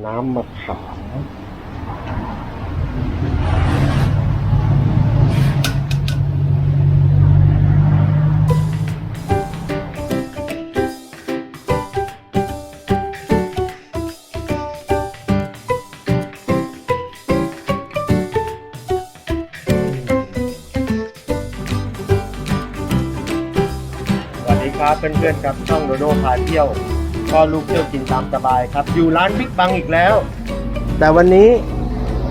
น้ำมะขามสวัสดีครับเพื่อนๆครับช่องโดโดพาเที่ยว ก็ลูกเที่ยวกินตามสบายครับ อยู่ร้านบิ๊กบังอีกแล้ว แต่วันนี้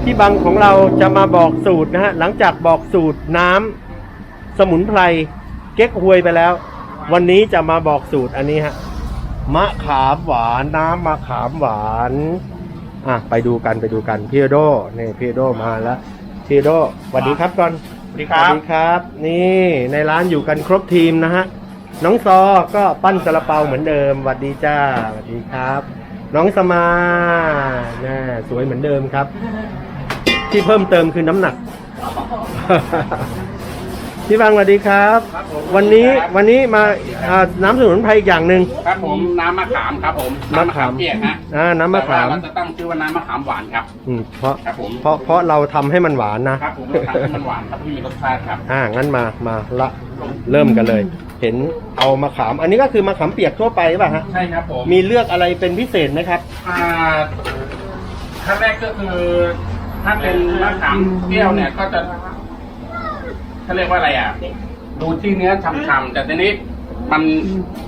พี่บังของเราจะมาบอกสูตรนะฮะ หลังจากบอกสูตรน้ำสมุนไพรเก๊กฮวยไปแล้ว วันนี้จะมาบอกสูตรอันนี้ฮะ มะขามหวานน้ำมะขามหวานอะไปดูกันไปดูกันพี่โดนี่พี่โดมาแล้วพี่โดสวัสดีครับก่อนสวัสดีครับสวัสดีครับ นี่ในร้านอยู่กันครบทีมนะฮะ น้องซอก็ปั้นซาลาเปาเหมือนเดิมสวัสดีจ้าสวัสดีครับ น้องสมาน่าสวยเหมือนเดิมครับ ที่เพิ่มเติมคือน้ำหนัก พี่บังสวัสดีครับ ครับผมวันนี้ครับ วันนี้มาอ่าน้ำสมุนไพรอีกอย่างหนึ่ง ครับผมน้ำมะขามครับผมมะขาม เปียกฮะอ่าน้ำมะขามแต่ว่เราจะตั้งชื่อว่าน้ำมะขามหวานครับ อืมเพราะครับผม เพราะเพราะเราทำให้มันหวานนะครับ ผมเราทำให้มันหวานครับที่มีรสชาติครับ อ่างั้นมามาละเริ่มกันเลย เห็นเอามะขาม อันนี้ก็คือมะขามเปียกทั่วไปป่ะฮะใช่ครับผมมีเลือกอะไรเป็นพิเศษไหมครับ อ่าขั้นแรกก็คือ ถ้าเป็นมะขามเปรี้ยวเนี่ยก็จะ เขาเรียกว่าอะไรอะ ดูที่เนื้อฉ่ำๆแต่ทีนี้มัน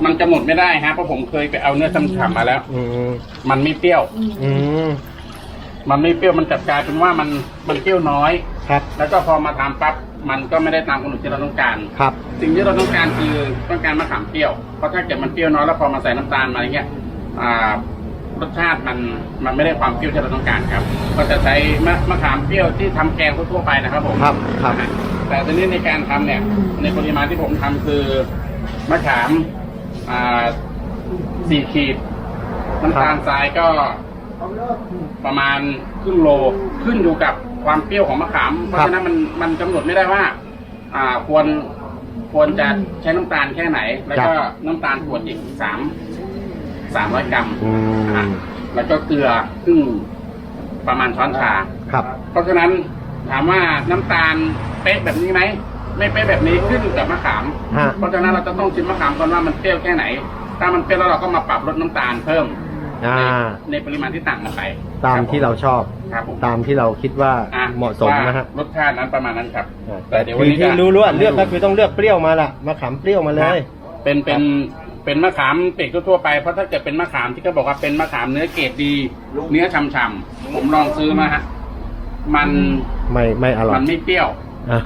มันจะหมดไม่ได้ฮะเพราะผมเคยไปเอาเนื้อฉ่ำๆมาแล้ว อืมมันไม่เปรี้ยว อืมมันไม่เปรี้ยวมันกลับกลายเป็นว่ามันมันเปรี้ยวน้อย ครับแล้วก็พอมาทำปั๊บมันก็ไม่ได้ตามกำหนดที่เราต้องการ ครับ สิ่งที่เราต้องการคือต้องการมะขามเปรี้ยว เพราะถ้าเกิดมันเปรี้ยวน้อยแล้วพอมาใส่น้ำตาลมาอย่างเงี้ยอ่ารสชาติมันมันไม่ได้ความเปรี้ยวที่เราต้องการครับ ก็จะใช้มะมะขามเปรี้ยวที่ทำแกงทั่วๆไปนะครับผมครับครับ นะฮะ แต่ทีนี้ในการทำเนี่ย ในปริมาณที่ผมทำคือมะขามอ่าสี่ขีดน้ำตาลทรายก็ประมาณครึ่งโลขึ้นอยู่กับความเปรี้ยวของมะขาม เพราะฉะนั้นมันมันกำหนดไม่ได้ว่า อ่าควรควรจะใช้น้ำตาลแค่ไหน แล้วก็น้ำตาลขวดอีกสามสามร้อยกรัมอือะมแล้วก็เกลือครึ่งประมาณช้อนชา ครับ เพราะฉะนั้น ถามว่าน้ำตาลเป๊ะแบบนี้ไหมไม่เป๊ะแบบนี้ขึ้นอยู่กับมะขาม ฮะ เพราะฉะนั้นเราจะต้องชิมมะขามก่อนว่ามันเปรี้ยวแค่ไหน ถ้ามันเปรี้ยวแล้วเราก็มาปรับลดน้ำตาลเพิ่มอ่า ในในปริมาณที่ต่างกันไปตามที่เราชอบ ครับผมตามที่เราคิดว่าอ่เหมาะสมนะฮะว่ารสชาตินั้นประมาณนั้นครับ อ่าแต่เดี๋ยววันคือนี้ที่จะรู้รู้ๆอะเลือกก็คือต้องเลือกเปรี้ยวมาละมะขามเปรี้ยวมาเลย เป็นเป็นเป็นมะขามเปียกทั่วๆไปเพราะถ้าเกิดเป็นมะขามที่เขาบอกว่าเป็นมะขามเนื้อเกรดดี เนื้อฉ่ำๆผมลองซื้อมาฮะ มันไม่ไม่อร่อยมันไม่เปรี้ยวอ่า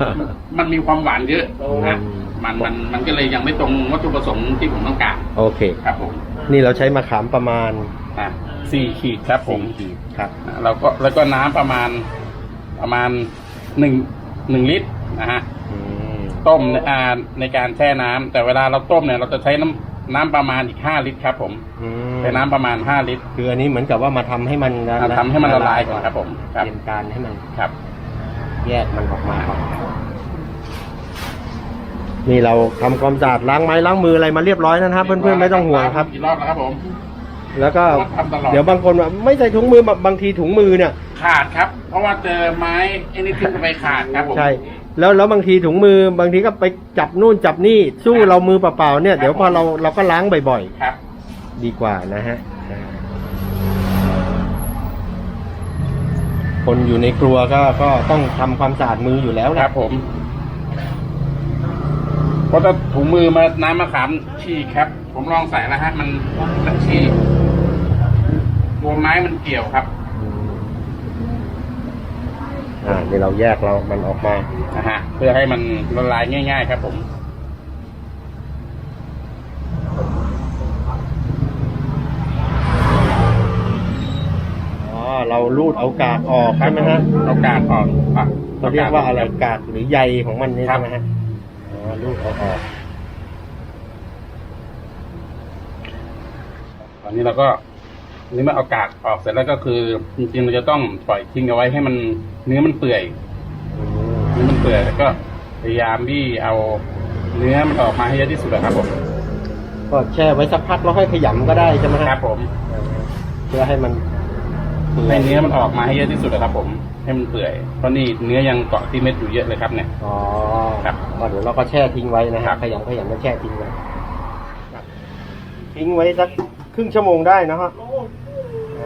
มันมีความหวานเยอะนะอืมมันมันมันก็เลยยังไม่ตรงวัตถุประสงค์ที่ผมต้องการโอเคครับผมนี่เราใช้มะขามประมาณอะสี่ขีดครับผมสี่ขีดครับอะแล้วก็แล้วก็น้ำประมาณประมาณหนึ่งหนึ่งลิตรนะฮะอืมต้มในอ่าในการแช่น้ำแต่เวลาเราต้มเนี่ยเราจะใช้น้ำ น้ำประมาณอีกห้าลิตรครับผมอืมใช้น้ำประมาณห้าลิตรคืออันนี้เหมือนกับว่ามาทำให้มันละอ่าทำให้มันละลายก่อนครับผมครับเตรียมการให้มันครับ แยกมันออกมาก่อนนี่เราทำความสะอาดล้างไม้ล้างมืออะไรมาเรียบร้อยแล้วนะครับ เพื่อนๆไม่ต้องห่วงครับ กี่รอบแล้วครับผม แล้วก็ทำตลอด เดี๋ยวบางคนว่าไม่ใส่ถุงมือบางทีถุงมือเนี่ย ขาดครับ เพราะว่าเจอไม้ไอ้นี่ทิ้งไปขาดครับผมใช่ แล้วแล้วบางทีถุงมือบางทีก็ไปจับนู่นจับนี่สู้ครับ เรามือเปล่าๆเนี่ยครับเดี๋ยวพอเราเราก็ล้างบ่อยครับ ๆ ดีกว่านะฮะอ่าคนอยู่ในครัวก็ก็ต้องทำความสะอาดมืออยู่แล้วคนะรับผมเพราะถ้าถุงมือมาน้ำมะขามฉีกครับ ผมลองใส่แล้วฮะ มันมันฉีกตัวไม้มันเกี่ยวครับ อ่านี่เราแยกเรา มันออกมา นะฮะเพื่อให้มันละลายง่าย ๆ ครับผม อ๋อ เราลูดเอากากออกใช่ไหมฮะ เอากากออกอะเขาเรียกว่าอะไรกากหรือใยของมันนี่ครัใช่บไหมฮะ อ๋อ ลูดเอาออก ตอนนี้เราก็อั นนี่เมื่อเอากากออกเสร็จแล้วก็คือ จริงๆเราจะต้องปล่อยทิ้งเอาไว้ให้มันเนื้อมันเปื่อยเนื้อมันเปื่อยแล้วก็พยายามบี้เอาเนื้อมันออกมาให้เยอะที่สุดนะครับผมก็แช่ไว้สักพักแล้วค่อยขยำก็ได้ใช่ไหมฮะครับผมเพื่อให้มันให้เนื้อมันออกมาให้เยอะที่สุดนะครับ ผมให้มันเปื่อยเพราะนี่เนื้อยังเกาะที่เม็ดอยู่เยอะเลยครับเนี่ยอ๋อครับก็เดี๋ยวเราก็แช่ทิ้งไว้นะครัฮะบขยำขยำแล้วแช่ทิ้งไว้ครับทิ้งไว้สักครึ่งชั่วโมงได้นะฮะ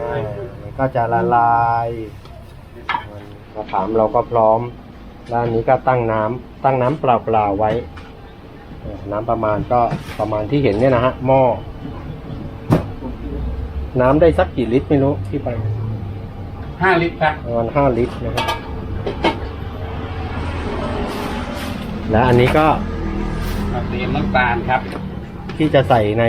อ่ามันก็จะละลายมะขามเราก็พร้อมแล้วอันนี้ก็ตั้งน้ำตั้งน้ำเปล่าๆไว้เออน้ำประมาณก็ประมาณที่เห็นเนี่ยนะฮะหม้อน้ำได้สักกี่ลิตรไม่รู้ที่ไป ห้าลิตรครับประมาณห้าลิตรนะครับ แล้วอันนี้ก็มาเตรียมน้ำตาลครับที่จะใส่ใน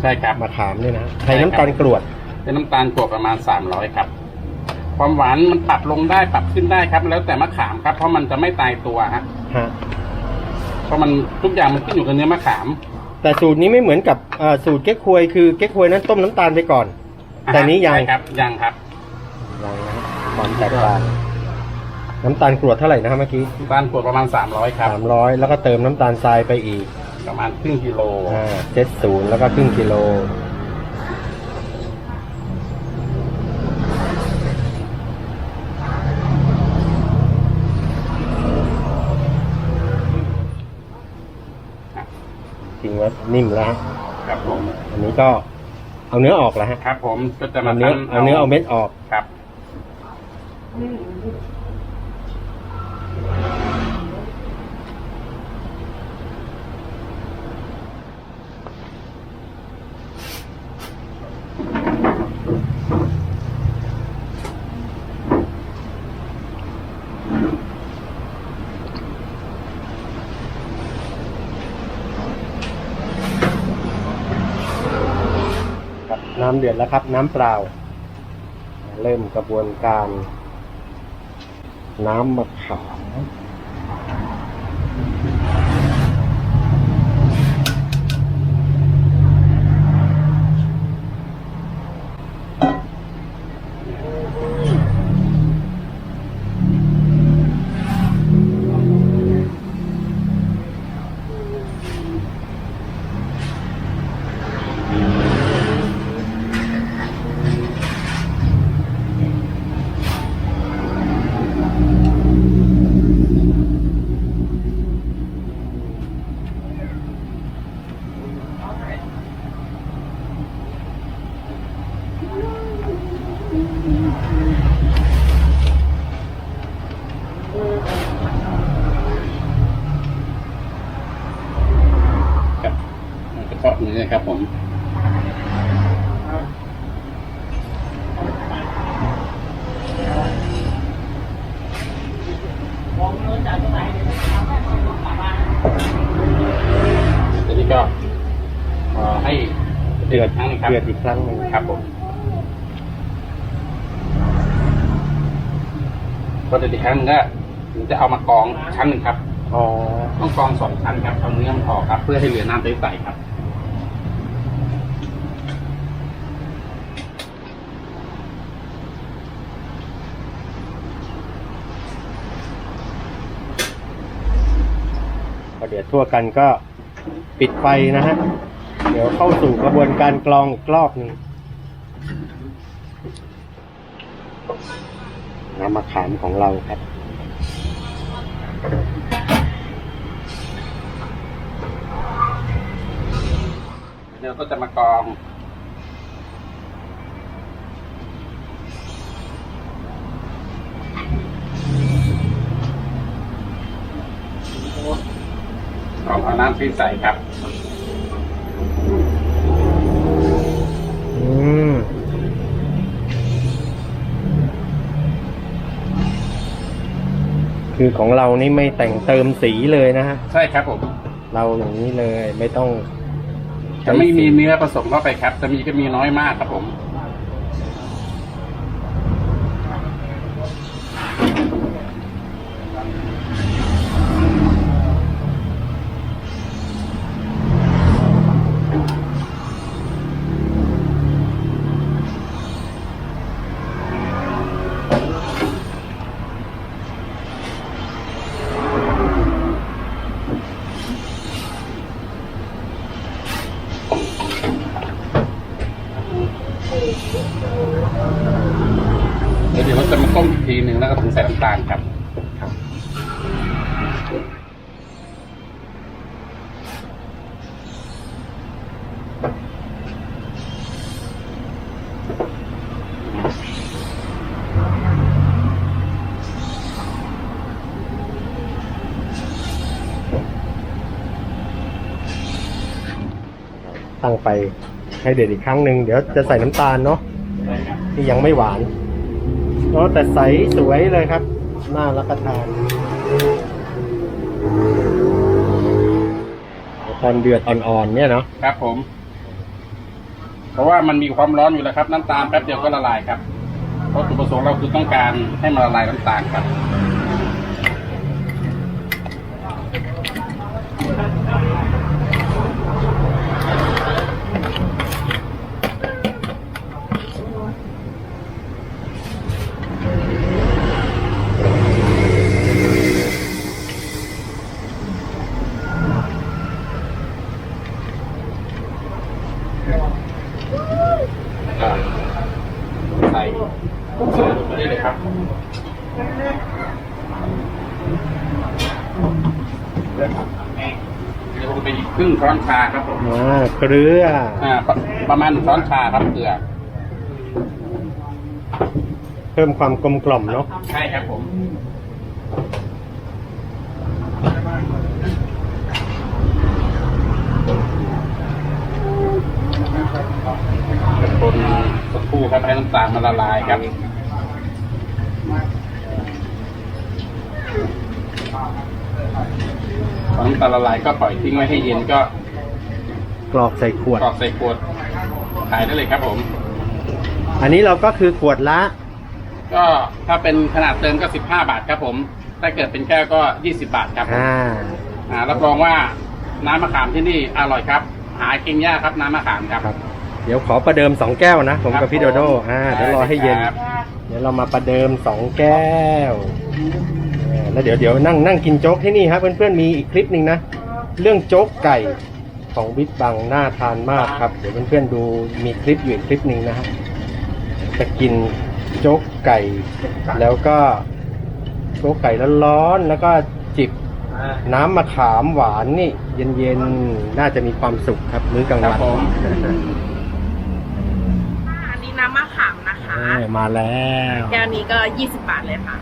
ใช่ครับมะขามเนี่ยนะใช้น้ำตาลกรวด เป็นน้ำตาลกรวดประมาณสามร้อยครับ ความหวานมันปรับลงได้ปรับขึ้นได้ครับ แล้วแต่มะขามครับ เพราะมันจะไม่ตายตัวฮะฮะเพราะมันทุกอย่างมันขึ้นอยู่กับเนื้อมะขาม แต่สูตรนี้ไม่เหมือนกับอ่าสูตรเก๊กฮวยคือเก๊กฮวยนั้นต้มน้ำตาลไปก่อนแต่นี้ยังใช่ครับยังครับยังนะฮะความแตกต่างน้ำตาลกรวดเท่าไหร่นะครับเมื่อกี้น้ำตาลกรวดประมาณสามร้อยครับ สามร้อยแล้วก็เติมน้ำตาลทรายไปอีกประมาณครึ่งกิโล อ่าเจ็ดศูนย์แล้วก็ครึ่งกิโล ทิ้งไว้ นิ่มแล้วฮะครับผมอันนี้ก็เอาเนื้อออกแล้วฮะครับผมก็จะมาเอาเนื้อทำเอาเนื้อเอาเม็ดออกครับครั เดือดแล้วครับ น้ำเปล่า เริ่มกระบวนการ น้ำมะขาม เดือดครั้งหนึงครับเดือดอีกครั้งหนึ่งครับผมพอเดือดอีกครั้งหนึงก็ถึงจะเอามากรองชั้นหนึ่งครับ อ๋อต้องกรองสองชั้นครับเอาเนื้อมันออกครับ เพื่อให้เหลือน้ำใสๆครับ พอเดือดทั่วกันก็ปิดไฟนะฮะ เดี๋ยวเข้าสู่กระบวนการกรองอีกรอบหนึ่งน้ำมะขามของเราครับเดี๋ยวก็จะมากรองกรองเอาน้ำใสๆครับ คือของเรานี่ไม่แต่งเติมสีเลยนะฮะใช่ครับผมเราอย่างนี้เลยไม่ต้องจะไม่มีใช้สีเนื้อผสมเข้าไปครับ จะมีก็มีน้อยมากครับผม ตั้งไปให้เดือดอีกครั้งหนึ่งเดี๋ยวจะใส่น้ำตาลเนาะที่ยังไม่หวานเนาะแต่ใสสวยเลยครับ น่ารับประทานตอนเดือดอ่อนๆเนี่ยเนาะครับผม เพราะว่ามันมีความร้อนอยู่แล้วครับ น้ำตาลแป๊บเดียวก็ละลายครับเพราะจุดประสงค์เราคือต้องการให้มันละลายน้ำตาลครับ ใส่ใส่ลงไปได้เลยครับเดี๋ยวลงไปอีกครึ่ง ช้อนชาครับผมอ่าเกลืออ่าประประมาณหนึ่งช้อนชาครับเกลือเพิ่มความกลมกล่อมเนาะใช่ครับผมคนสักครู่ครับให้น้ำตาลมันละลายครับ พอน้ำตาลละลายก็ปล่อยทิ้งไว้ให้เย็นก็กรอกใส่ขวด กรอกใส่ขวดขายได้เลยครับผม อันนี้เราก็คือขวดละ ก็ถ้าเป็นขนาดเติมก็ 15 บาทครับผม ถ้าเกิดเป็นแก้วก็ 20 บาทครับผมอ่า อ่ารับรองว่าน้ำมะขามที่นี่อร่อยครับ หากินยากครับน้ำมะขามครับ ครับ เดี๋ยวขอประเดิมสองแก้วนะ ผมครักับบพี่โดโดอ่าเดี๋ยวรอให้เย็น ครับ เดี๋ยวเรามาประเดิมสองแก้วเออ แล้วเดี๋ยวเดี๋ยวนั่งนั่งกินโจ๊กที่นี่ครับเพื่อนๆมีอีกคลิปหนึ่งนะ เรื่องโจ๊กไก่ของบิ๊กบังน่าทานมากครับ เดี๋ยวเพื่อนๆดูมีคลิปอยู่อีกคลิปหนึ่งนะฮะจะกินโจ๊กไก่ แล้วก็โจ๊กไก่ร้อนๆแล้วก็จิบน้ำมะขามหวานนี่เย็นๆ น่าจะมีความสุขครับ มื้อกลางครัวับนผมอันนี้น้ำมะขามนะคะเออมาแล้ว แก้วนี้ก็ 20 บาทเลยค่ะ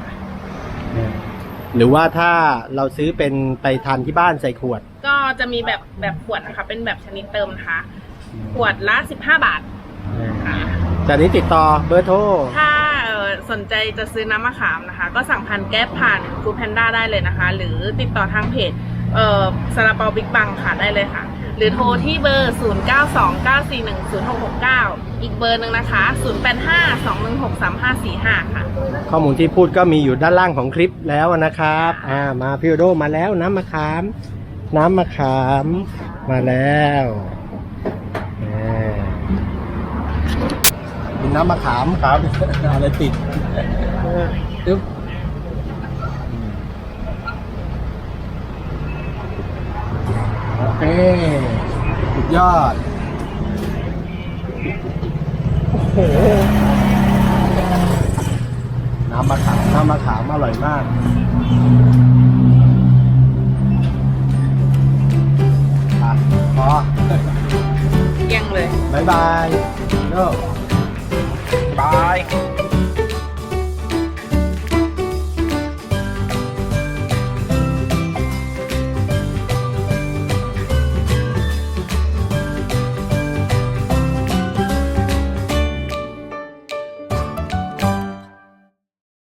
หรือว่าถ้าเราซื้อเป็นไปทานที่บ้านใส่ขวด ก็จะมีแบบแบบขวดนะคะ เป็นแบบชนิดเติมนะคะ ขวดละ 15 บาทค่ะจากนี้ติดต่อเบอร์โทร ถ้าเอ่อสนใจจะซื้อน้ำมะขามนะคะ ก็สั่งพันแก๊ปผ่านฟูดแพนด้าได้เลยนะคะ หรือติดต่อทางเพจเอ่อซาลาเปาบิ๊กบังค่ะได้เลยค่ะ หรือโทรที่เบอร์ 0929410669 อีกเบอร์หนึ่งนะคะ 0852163545 ค่ะ ข้อมูลที่พูดก็มีอยู่ด้านล่างของคลิปแล้วนะครับอ่ามาพิโอโดมาแล้วน้ำมะขาม น้ำมะขามมาแล้วอ่าเป็นน้ำมะขามครับอะไรติดอึ๊บโอเคสุดยอด โห น้ำมะขาม น้ำมะขามอร่อยมาก